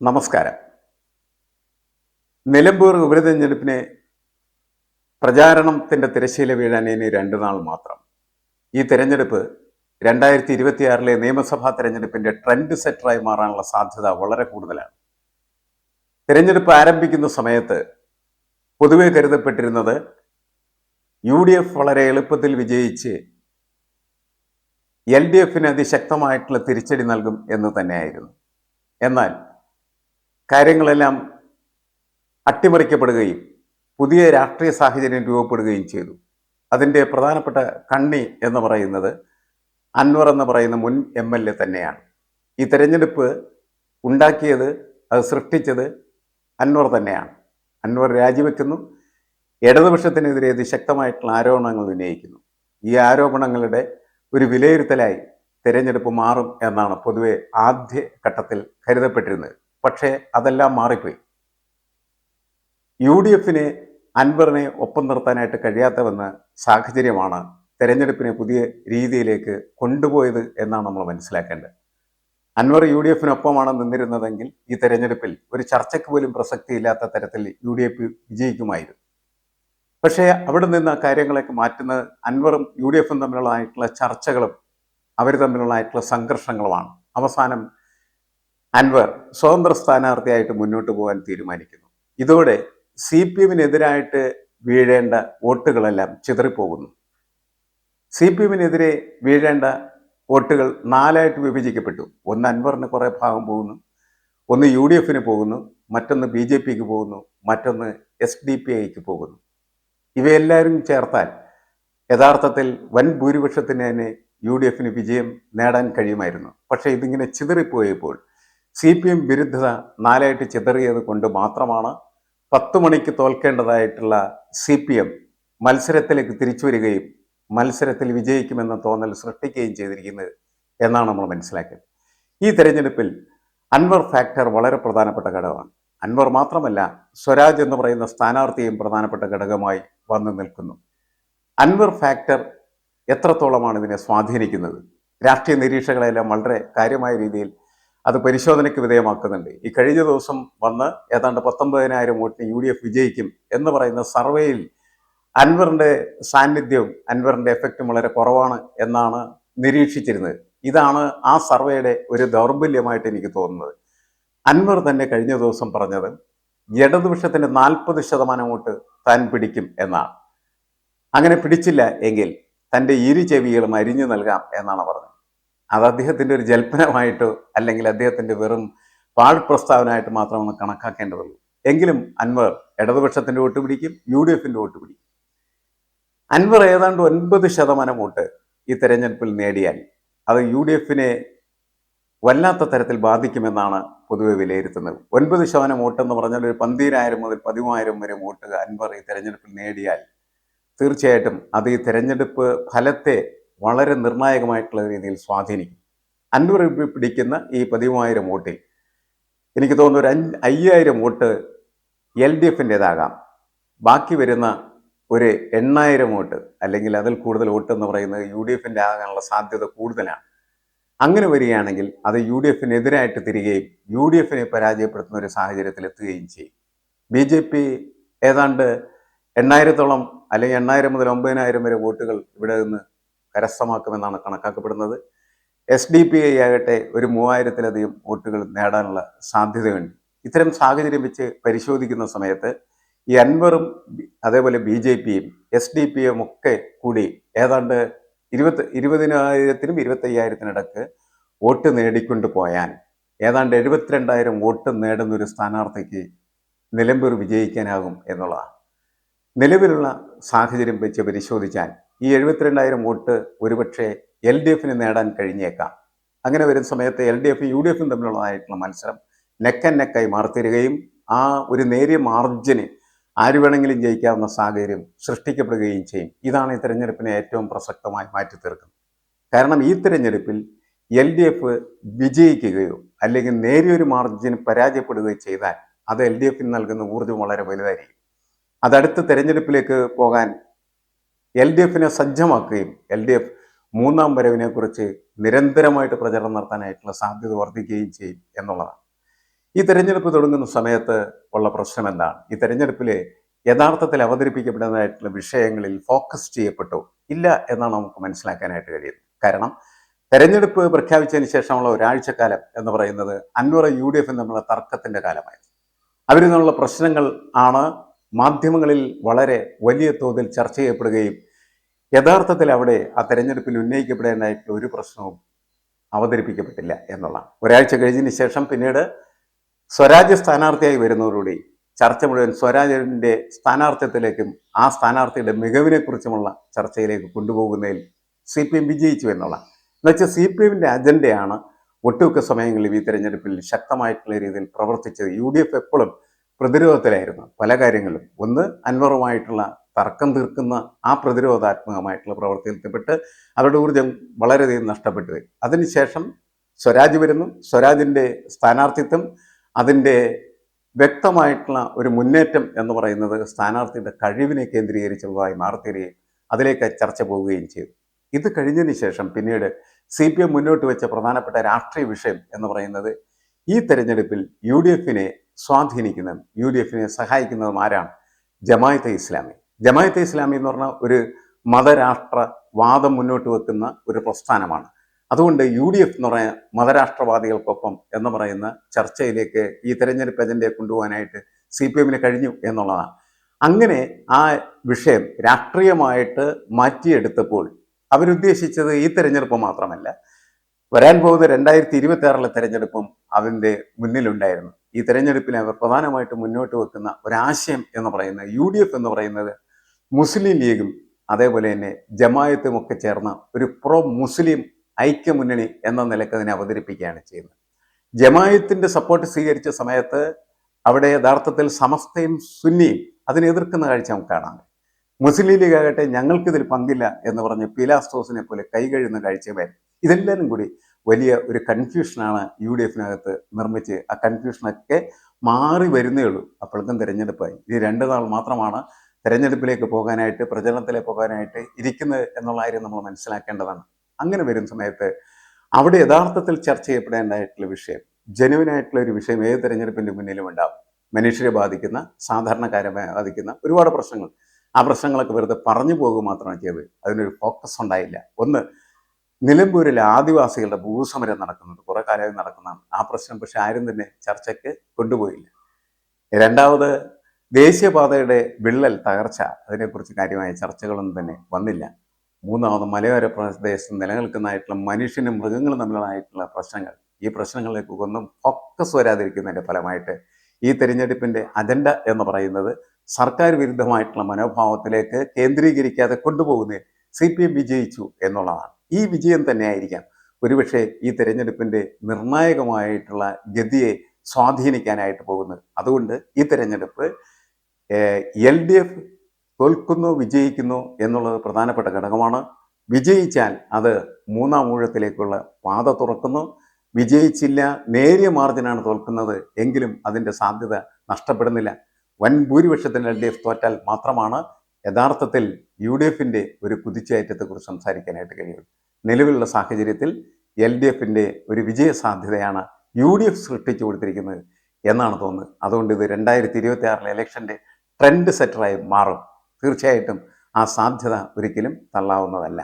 നമസ്കാരം. നിലമ്പൂർ ഉപതെരഞ്ഞെടുപ്പിനെ പ്രചാരണത്തിന്റെ തിരശ്ശീല വീഴാൻ ഇനി രണ്ടു നാൾ മാത്രം. ഈ തിരഞ്ഞെടുപ്പ് രണ്ടായിരത്തി ഇരുപത്തിയാറിലെ നിയമസഭാ തെരഞ്ഞെടുപ്പിന്റെ ട്രെൻഡ് സെറ്ററായി മാറാനുള്ള സാധ്യത വളരെ കൂടുതലാണ്. തിരഞ്ഞെടുപ്പ് ആരംഭിക്കുന്ന സമയത്ത് പൊതുവെ കരുതപ്പെട്ടിരുന്നത് യു ഡി എഫ് വളരെ എളുപ്പത്തിൽ വിജയിച്ച് എൽ ഡി എഫിന് അതിശക്തമായിട്ടുള്ള തിരിച്ചടി നൽകും എന്ന് തന്നെയായിരുന്നു. എന്നാൽ കാര്യങ്ങളെല്ലാം അട്ടിമറിക്കപ്പെടുകയും പുതിയ രാഷ്ട്രീയ സാഹചര്യം രൂപപ്പെടുകയും ചെയ്തു. അതിന്റെ പ്രധാനപ്പെട്ട കണ്ണി എന്ന് പറയുന്നത് അൻവർ എന്ന് പറയുന്ന മുൻ എം എൽ എ തന്നെയാണ്. ഈ തെരഞ്ഞെടുപ്പ് ഉണ്ടാക്കിയത് അത് സൃഷ്ടിച്ചത് അൻവർ തന്നെയാണ്. അൻവർ രാജിവെക്കുന്നു. ഇടതുപക്ഷത്തിനെതിരെ അതിശക്തമായിട്ടുള്ള ആരോപണങ്ങൾ ഉന്നയിക്കുന്നു. ഈ ആരോപണങ്ങളുടെ ഒരു വിലയിരുത്തലായി തെരഞ്ഞെടുപ്പ് മാറും എന്നാണ് പൊതുവെ ആദ്യ ഘട്ടത്തിൽ കരുതപ്പെട്ടിരുന്നത്. പക്ഷേ അതെല്ലാം മാറിപ്പോയി. യു ഡി എഫിനെ അൻവറിനെ ഒപ്പം നിർത്താനായിട്ട് കഴിയാത്തവെന്ന സാഹചര്യമാണ് തെരഞ്ഞെടുപ്പിനെ പുതിയ രീതിയിലേക്ക് കൊണ്ടുപോയത് എന്നാണ് നമ്മൾ മനസ്സിലാക്കേണ്ടത്. അൻവർ യു ഡി എഫിനൊപ്പമാണ് നിന്നിരുന്നതെങ്കിൽ ഈ തെരഞ്ഞെടുപ്പിൽ ഒരു ചർച്ചയ്ക്ക് പോലും പ്രസക്തിയില്ലാത്ത തരത്തിൽ യു ഡി എഫ് വിജയിക്കുമായിരുന്നു. പക്ഷേ അവിടെ നിന്ന് കാര്യങ്ങളൊക്കെ മാറ്റുന്നത് അൻവറും യു ഡി എഫും തമ്മിലുള്ളതായിട്ടുള്ള ചർച്ചകളും അവർ തമ്മിലുള്ളതായിട്ടുള്ള സംഘർഷങ്ങളുമാണ്. അവസാനം അൻവർ സ്വതന്ത്ര സ്ഥാനാർത്ഥിയായിട്ട് മുന്നോട്ട് പോകാൻ തീരുമാനിക്കുന്നു. ഇതോടെ സി പി എമ്മിനെതിരായിട്ട് വീഴേണ്ട വോട്ടുകളെല്ലാം ചിതറിപ്പോകുന്നു. സി പി എമ്മിനെതിരെ വീഴേണ്ട വോട്ടുകൾ നാലായിട്ട് വിഭജിക്കപ്പെട്ടു. ഒന്ന് അൻവറിന് കുറേ ഭാഗം പോകുന്നു ഒന്ന് യു ഡി എഫിന് പോകുന്നു മറ്റൊന്ന് ബി ജെ പിക്ക് പോകുന്നു മറ്റൊന്ന് എസ് ഡി പി ഐക്ക് പോകുന്നു. ഇവയെല്ലാവരും ചേർത്താൽ യഥാർത്ഥത്തിൽ വൻ ഭൂരിപക്ഷത്തിന് തന്നെ യു ഡി എഫിന് വിജയം നേടാൻ കഴിയുമായിരുന്നു. പക്ഷേ ഇതിങ്ങനെ ചിതറിപ്പോയപ്പോൾ സി പി എം വിരുദ്ധത നാലായിട്ട് ചിതറിയത് കൊണ്ട് മാത്രമാണ് പത്ത് മണിക്ക് തോൽക്കേണ്ടതായിട്ടുള്ള സി പി എം മത്സരത്തിലേക്ക് തിരിച്ചു വരികയും മത്സരത്തിൽ വിജയിക്കുമെന്ന തോന്നൽ സൃഷ്ടിക്കുകയും ചെയ്തിരിക്കുന്നത് എന്നാണ് നമ്മൾ മനസ്സിലാക്കിയത്. ഈ തെരഞ്ഞെടുപ്പിൽ അൻവർ ഫാക്ടർ വളരെ പ്രധാനപ്പെട്ട ഘടകമാണ്. അൻവർ മാത്രമല്ല സ്വരാജ് എന്ന് പറയുന്ന സ്ഥാനാർത്ഥിയും പ്രധാനപ്പെട്ട ഘടകമായി വന്നു നിൽക്കുന്നു. അൻവർ ഫാക്ടർ എത്രത്തോളമാണ് ഇതിനെ സ്വാധീനിക്കുന്നത്? രാഷ്ട്രീയ നിരീക്ഷകളെല്ലാം വളരെ കാര്യമായ രീതിയിൽ അത് പരിശോധനയ്ക്ക് വിധേയമാക്കുന്നുണ്ട്. ഈ കഴിഞ്ഞ ദിവസം വന്ന് ഏതാണ്ട് പത്തൊമ്പതിനായിരം വോട്ടിന് യു ഡി എഫ് വിജയിക്കും എന്ന് പറയുന്ന സർവേയിൽ അൻവറിന്റെ സാന്നിധ്യവും അൻവറിന്റെ എഫക്റ്റും വളരെ കുറവാണ് എന്നാണ് നിരീക്ഷിച്ചിരുന്നത്. ഇതാണ് ആ സർവേയുടെ ഒരു ദൗർബല്യമായിട്ട് എനിക്ക് തോന്നുന്നത്. അൻവർ തന്നെ കഴിഞ്ഞ ദിവസം പറഞ്ഞത് ഇടതുപക്ഷത്തിന്റെ നാൽപ്പത് ശതമാനം വോട്ട് താൻ പിടിക്കും എന്നാണ്. അങ്ങനെ പിടിച്ചില്ല എങ്കിൽ തന്റെ ഇരു ചെവികളും അരിഞ്ഞു നൽകാം എന്നാണ് പറഞ്ഞത്. അത് അദ്ദേഹത്തിന്റെ ഒരു ജൽപ്പനമായിട്ടോ അല്ലെങ്കിൽ അദ്ദേഹത്തിന്റെ വെറും പാഴ് പ്രസ്താവനയായിട്ട് മാത്രമാണ് കണക്കാക്കേണ്ടതുള്ളൂ. എങ്കിലും അൻവർ ഇടതുപക്ഷത്തിന്റെ വോട്ട് പിടിക്കും യു ഡി എഫിന്റെ വോട്ട് പിടിക്കും. അൻവർ ഏതാണ്ട് ഒൻപത് ശതമാനം വോട്ട് ഈ തെരഞ്ഞെടുപ്പിൽ നേടിയാൽ അത് യു ഡി എഫിനെ വല്ലാത്ത തരത്തിൽ ബാധിക്കുമെന്നാണ് പൊതുവെ വിലയിരുത്തുന്നത്. ഒൻപത് ശതമാനം വോട്ട് എന്ന് പറഞ്ഞാൽ ഒരു പന്തീരായിരം മുതൽ പതിമൂവായിരം വരെ വോട്ട് അൻവർ ഈ തെരഞ്ഞെടുപ്പിൽ നേടിയാൽ തീർച്ചയായിട്ടും അത് ഈ തെരഞ്ഞെടുപ്പ് ഫലത്തെ വളരെ നിർണായകമായിട്ടുള്ള രീതിയിൽ സ്വാധീനിക്കും. അൻവർ പിടിക്കുന്ന ഈ പതിമൂവായിരം വോട്ടിൽ എനിക്ക് തോന്നുന്നു ഒരു അഞ്ച് അയ്യായിരം വോട്ട് എൽ ഡി എഫിന്റെതാകാം. ബാക്കി വരുന്ന ഒരു എണ്ണായിരം വോട്ട് അല്ലെങ്കിൽ അതിൽ കൂടുതൽ വോട്ട് എന്ന് പറയുന്നത് യു ഡി എഫിന്റെ ആകാനുള്ള സാധ്യത കൂടുതലാണ്. അങ്ങനെ വരികയാണെങ്കിൽ അത് യു ഡി എഫിനെതിരായിട്ട് തിരികെയും യു ഡി എഫിനെ പരാജയപ്പെടുത്തുന്ന ഒരു സാഹചര്യത്തിൽ എത്തുകയും ചെയ്യും. ബി ജെ പി ഏതാണ്ട് എണ്ണായിരത്തോളം അല്ലെങ്കിൽ എണ്ണായിരം മുതൽ ഒമ്പതിനായിരം വരെ വോട്ടുകൾ ഇവിടെ നിന്ന് കരസ്ഥമാക്കുമെന്നാണ് കണക്കാക്കപ്പെടുന്നത്. എസ് ഡി പി ഐ ആകട്ടെ ഒരു മൂവായിരത്തിലധികം വോട്ടുകൾ നേടാനുള്ള സാധ്യതയുണ്ട്. ഇത്തരം സാഹചര്യം വെച്ച് പരിശോധിക്കുന്ന സമയത്ത് ഈ അൻവറും അതേപോലെ ബി ജെ പിയും എസ് ഡി പി എം ഒക്കെ കൂടി ഏതാണ്ട് ഇരുപത്തി ഇരുപതിനായിരത്തിനും ഇരുപത്തയ്യായിരത്തിനിടക്ക് വോട്ട് നേടിക്കൊണ്ട് പോയാൽ ഏതാണ്ട് എഴുപത്തിരണ്ടായിരം വോട്ട് നേടുന്ന ഒരു സ്ഥാനാർത്ഥിക്ക് നിലമ്പൂർ വിജയിക്കാനാകും എന്നുള്ളതാണ്. നിലവിലുള്ള സാഹചര്യം വെച്ച് പരിശോധിച്ചാൽ ഈ എഴുപത്തിരണ്ടായിരം വോട്ട് ഒരുപക്ഷെ എൽ ഡി എഫിന് നേടാൻ കഴിഞ്ഞേക്കാം. അങ്ങനെ വരുന്ന സമയത്ത് എൽ ഡി എഫും യു ഡി എഫും തമ്മിലുള്ളതായിട്ടുള്ള മത്സരം നെക്കൻ നെക്കായി മാർത്തിരുകയും ആ ഒരു നേരിയ മാർജിന് ആര് വേണമെങ്കിലും ജയിക്കാവുന്ന സാഹചര്യം സൃഷ്ടിക്കപ്പെടുകയും ചെയ്യും. ഇതാണ് ഈ തെരഞ്ഞെടുപ്പിനെ ഏറ്റവും പ്രസക്തമായി മാറ്റി തീർക്കുന്നത് കാരണം ഈ തെരഞ്ഞെടുപ്പിൽ എൽ ഡി എഫ് വിജയിക്കുകയോ അല്ലെങ്കിൽ നേരിയൊരു മാർജിന് പരാജയപ്പെടുകയോ ചെയ്താൽ അത് എൽ ഡി എഫിന് നൽകുന്ന ഊർജം വളരെ വലുതായിരിക്കും. അതടുത്ത തെരഞ്ഞെടുപ്പിലേക്ക് പോകാൻ എൽ ഡി എഫിനെ സജ്ജമാക്കുകയും എൽ ഡി എഫ് മൂന്നാം വരവിനെ കുറിച്ച് നിരന്തരമായിട്ട് പ്രചരണം നടത്താനായിട്ടുള്ള സാധ്യത വർദ്ധിക്കുകയും ചെയ്യും എന്നുള്ളതാണ്. ഈ തെരഞ്ഞെടുപ്പ് തുടങ്ങുന്ന സമയത്ത് ഉള്ള പ്രശ്നം എന്താണ് ഈ തെരഞ്ഞെടുപ്പിലെ യഥാർത്ഥത്തിൽ അവതരിപ്പിക്കപ്പെടുന്നതായിട്ടുള്ള വിഷയങ്ങളിൽ ഫോക്കസ് ചെയ്യപ്പെട്ടു? ഇല്ല എന്നാണ് നമുക്ക് മനസ്സിലാക്കാനായിട്ട് കഴിയുന്നത്. കാരണം തെരഞ്ഞെടുപ്പ് പ്രഖ്യാപിച്ചതിന് ശേഷമുള്ള ഒരാഴ്ചക്കാലം എന്ന് പറയുന്നത് അൻവറ യു ഡി എഫ് എന്നുള്ള തർക്കത്തിന്റെ കാലമായിരുന്നു. അവരിൽ നിന്നുള്ള പ്രശ്നങ്ങൾ ആണ് മാധ്യമങ്ങളിൽ വളരെ വലിയ തോതിൽ ചർച്ച ചെയ്യപ്പെടുകയും യഥാർത്ഥത്തിൽ അവിടെ ആ തെരഞ്ഞെടുപ്പിൽ ഉന്നയിക്കപ്പെടേണ്ടതായിട്ടുള്ള ഒരു പ്രശ്നവും അവതരിപ്പിക്കപ്പെട്ടില്ല എന്നുള്ള ഒരാഴ്ച കഴിഞ്ഞതിന് ശേഷം പിന്നീട് സ്വരാജ്യ സ്ഥാനാർത്ഥിയായി വരുന്നതോടുകൂടി ചർച്ച മുഴുവൻ സ്വരാജിന്റെ സ്ഥാനാർത്ഥ്യത്തിലേക്കും ആ സ്ഥാനാർത്ഥിയുടെ മികവിനെക്കുറിച്ചുമുള്ള ചർച്ചയിലേക്ക് കൊണ്ടുപോകുന്നതിൽ സി പി എം വിജയിച്ചു എന്നുള്ള എന്നുവെച്ചാൽ സി പി എമ്മിന്റെ അജണ്ടയാണ് ഒട്ടുമിക്ക സമയങ്ങളിൽ ഈ തെരഞ്ഞെടുപ്പിൽ ശക്തമായിട്ടുള്ള രീതിയിൽ പ്രവർത്തിച്ചത്. യു ഡി എഫ് എപ്പോഴും പ്രതിരോധത്തിലായിരുന്നു പല കാര്യങ്ങളും ഒന്ന് അൻവറുമായിട്ടുള്ള തർക്കം തീർക്കുന്ന ആ പ്രതിരോധാത്മകമായിട്ടുള്ള പ്രവർത്തനത്തിൽപ്പെട്ട് അവരുടെ ഊർജം വളരെയധികം നഷ്ടപ്പെട്ടു വരും അതിനുശേഷം സ്വരാജ് വരുന്നു. സ്വരാജിന്റെ സ്ഥാനാർത്ഥിത്വം അതിന്റെ വ്യക്തമായിട്ടുള്ള ഒരു മുന്നേറ്റം എന്ന് പറയുന്നത് സ്ഥാനാർത്ഥിയുടെ കഴിവിനെ കേന്ദ്രീകരിച്ചുള്ളതായി മാറിത്തീരുകയും അതിലേക്ക് ചർച്ച പോവുകയും ചെയ്തു. ഇത് കഴിഞ്ഞതിന് ശേഷം പിന്നീട് സി പി എം മുന്നോട്ട് വെച്ച പ്രധാനപ്പെട്ട രാഷ്ട്രീയ വിഷയം എന്ന് പറയുന്നത് ഈ തെരഞ്ഞെടുപ്പിൽ യു ഡി എഫിനെ സ്വാധീനിക്കുന്നതും യു ഡി എഫിനെ സഹായിക്കുന്നതും ആരാണ്? ജമായത്തെ ഇസ്ലാമി. ജമായത്തെ ഇസ്ലാമി എന്ന് പറഞ്ഞാൽ ഒരു മതരാഷ്ട്രവാദം മുന്നോട്ട് വെക്കുന്ന ഒരു പ്രസ്ഥാനമാണ്. അതുകൊണ്ട് യു ഡി എഫ് എന്ന് പറയുന്ന മതരാഷ്ട്രവാദികൾക്കൊപ്പം എന്ന് പറയുന്ന ചർച്ചയിലേക്ക് ഈ തെരഞ്ഞെടുപ്പ് അജണ്ടയെ കൊണ്ടുപോകാനായിട്ട് സി പി എമ്മിന് കഴിഞ്ഞു എന്നുള്ളതാണ്. അങ്ങനെ ആ വിഷയം രാഷ്ട്രീയമായിട്ട് മാറ്റിയെടുത്തപ്പോൾ അവരുദ്ദേശിച്ചത് ഈ തെരഞ്ഞെടുപ്പ് മാത്രമല്ല വരാൻ പോകുന്ന രണ്ടായിരത്തി ഇരുപത്തി ആറിലെ തെരഞ്ഞെടുപ്പും അതിന്റെ മുന്നിലുണ്ടായിരുന്നു. ഈ തെരഞ്ഞെടുപ്പിൽ അവർ പ്രധാനമായിട്ടും മുന്നോട്ട് വെക്കുന്ന ഒരാശയം എന്ന് പറയുന്നത് യു ഡി എഫ് എന്ന് പറയുന്നത് മുസ്ലിം ലീഗും അതേപോലെ തന്നെ ജമായത്തും ഒക്കെ ചേർന്ന് ഒരു പ്രോ മുസ്ലിം ഐക്യമുന്നണി എന്ന നിലയ്ക്ക് അതിനെ അവതരിപ്പിക്കുകയാണ് ചെയ്യുന്നത്. ജമായത്തിന്റെ സപ്പോർട്ട് സ്വീകരിച്ച സമയത്ത് അവിടെ യഥാർത്ഥത്തിൽ സമസ്തയും സുന്നിയും അതിനെ എതിർക്കുന്ന കാഴ്ച നമുക്ക് കാണാം. മുസ്ലിം ലീഗ് ആകട്ടെ ഞങ്ങൾക്കിതിൽ പങ്കില്ല എന്ന് പറഞ്ഞ് പീലാസ്തോസിനെ പോലെ കൈകഴുന്ന കാഴ്ചയുമായിരുന്നു ഇതെല്ലാവരും കൂടി വലിയ ഒരു കൺഫ്യൂഷനാണ് യു ഡി എഫിനകത്ത് നിർമ്മിച്ച് ആ കൺഫ്യൂഷനൊക്കെ മാറി വരുന്നേ ഉള്ളൂ. അപ്പോഴേക്കും തിരഞ്ഞെടുപ്പായി. ഇനി രണ്ട് നാൾ മാത്രമാണ് തിരഞ്ഞെടുപ്പിലേക്ക് പോകാനായിട്ട് പ്രചരണത്തിലേക്ക് പോകാനായിട്ട് ഇരിക്കുന്നത് എന്നുള്ള കാര്യം നമ്മൾ മനസ്സിലാക്കേണ്ടതാണ്. അങ്ങനെ വരുന്ന സമയത്ത് അവിടെ യഥാർത്ഥത്തിൽ ചർച്ച ചെയ്യപ്പെടേണ്ടതായിട്ടുള്ള വിഷയം ജനുവിനായിട്ടുള്ള ഒരു വിഷയം ഏത് തിരഞ്ഞെടുപ്പിന്റെ മുന്നിലും ഉണ്ടാവും. മനുഷ്യരെ ബാധിക്കുന്ന സാധാരണക്കാരെ ബാധിക്കുന്ന ഒരുപാട് പ്രശ്നങ്ങൾ. ആ പ്രശ്നങ്ങളൊക്കെ വെറുതെ പറഞ്ഞു പോകുക മാത്രമാണ് ചെയ്തത്. അതിനൊരു ഫോക്കസ് ഉണ്ടായില്ല. ഒന്ന് നിലമ്പൂരിലെ ആദിവാസികളുടെ ഭൂസമരം നടക്കുന്നത് കുറെ കാലമായി നടക്കുന്നതാണ്. ആ പ്രശ്നം പക്ഷെ ആരും തന്നെ ചർച്ചയ്ക്ക് കൊണ്ടുപോയില്ല. രണ്ടാമത് ദേശീയപാതയുടെ വിള്ളൽ തകർച്ച അതിനെക്കുറിച്ച് കാര്യമായ ചർച്ചകളൊന്നും തന്നെ വന്നില്ല. മൂന്നാമത് മലയോര പ്രദേശത്ത് നിലനിൽക്കുന്നതായിട്ടുള്ള മനുഷ്യനും മൃഗങ്ങളും തമ്മിലായിട്ടുള്ള പ്രശ്നങ്ങൾ ഈ പ്രശ്നങ്ങളിലേക്ക് ഒന്നും ഫോക്കസ് വരാതിരിക്കുന്നതിന്റെ ഫലമായിട്ട് ഈ തെരഞ്ഞെടുപ്പിന്റെ അജണ്ട എന്ന് പറയുന്നത് സർക്കാർ വിരുദ്ധമായിട്ടുള്ള മനോഭാവത്തിലേക്ക് കേന്ദ്രീകരിക്കാതെ കൊണ്ടുപോകുന്നതിൽ സി പി എം വിജയിച്ചു എന്നുള്ളതാണ്. ഈ വിജയം തന്നെയായിരിക്കാം. ഒരുപക്ഷെ ഈ തെരഞ്ഞെടുപ്പിന്റെ നിർണായകമായിട്ടുള്ള ഗതിയെ സ്വാധീനിക്കാനായിട്ട് പോകുന്നത്. അതുകൊണ്ട് ഈ തെരഞ്ഞെടുപ്പ് എൽ ഡി എഫ് തോൽക്കുന്നു വിജയിക്കുന്നു എന്നുള്ളത് പ്രധാനപ്പെട്ട ഘടകമാണ്. വിജയിച്ചാൽ അത് മൂന്നാം ഊഴത്തിലേക്കുള്ള പാത തുറക്കുന്നു. വിജയിച്ചില്ല നേരിയ മാർജിനാണ് തോൽക്കുന്നത് എങ്കിലും അതിന്റെ സാധ്യത നഷ്ടപ്പെടുന്നില്ല. വൻ ഭൂരിപക്ഷത്തിന് എൽ ഡി എഫ് തോറ്റാൽ മാത്രമാണ് യഥാർത്ഥത്തിൽ യു ഡി എഫിന്റെ ഒരു കുതിച്ചുകയറ്റത്തെക്കുറിച്ച് സംസാരിക്കാനായിട്ട് കഴിയും. നിലവിലുള്ള സാഹചര്യത്തിൽ എൽ ഡി എഫിന്റെ ഒരു വിജയ സാധ്യതയാണ് യു ഡി എഫ് സൃഷ്ടിച്ചു കൊടുത്തിരിക്കുന്നത് എന്നാണ് തോന്നുന്നത്. അതുകൊണ്ട് ഇത് രണ്ടായിരത്തി ഇരുപത്തി ആറിലെ ഇലക്ഷന്റെ ട്രെൻഡ് സെറ്ററായി മാറും. തീർച്ചയായിട്ടും ആ സാധ്യത ഒരിക്കലും തള്ളാവുന്നതല്ല.